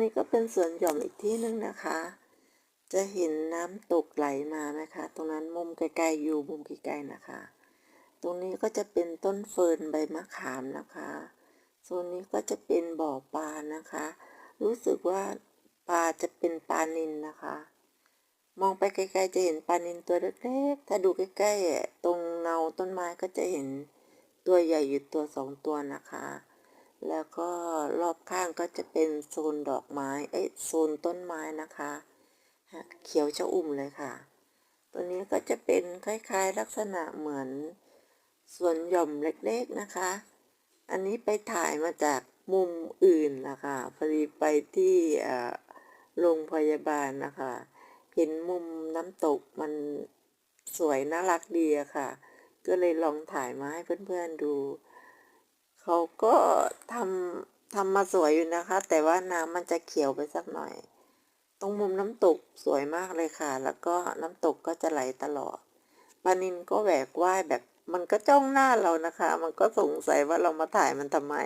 นี้ก็เป็นสวนหย่อมอีกที่หนึ่งนะคะ จะเห็นน้ำตกไหลมาไหมคะ ตรงนั้นมุมไกลๆอยู่มุมไกลๆนะคะ ตรงนี้ก็จะเป็นต้นเฟิร์นใบมะขามนะคะโซนนี้ก็จะเป็นบ่อปลานะคะ รู้สึกว่าปลาจะเป็นปลานิลนะคะ มองไปไกลๆจะเห็นปลานิลตัวเล็กๆถ้าดูใกล้ๆอะตรงเงาต้นไม้ก็จะเห็นตัวใหญ่อยู่ตัวสองตัวนะคะ แล้วก็รอบข้างก็จะเป็นโซนดอกไม้ เอ้ยโซนต้นไม้นะคะฮะเขียวชะอุ่มเลยค่ะ ตัวนี้ก็จะเป็นคล้ายๆลักษณะเหมือนสวนหย่อมเล็กๆนะคะ อันนี้ไปถ่ายมาจากมุมอื่นนะคะพอดีไปที่โรงพยาบาลนะคะ เห็นมุมน้ำตกมันสวยน่ารักดีอะค่ะ ก็เลยลองถ่ายมาให้เพื่อนๆดู เขาก็ทำทำมาสวยอยู่นะคะ แต่ว่าน้ำมันจะเขียวไปสักหน่อย ตรงมุมน้ำตกสวยมากเลยค่ะ แล้วก็น้ำตกก็จะไหลตลอดปานินก็แหวกว่ายแบบมันก็จ้องหน้าเรานะคะ มันก็สงสัยว่าเรามาถ่ายมันทำไม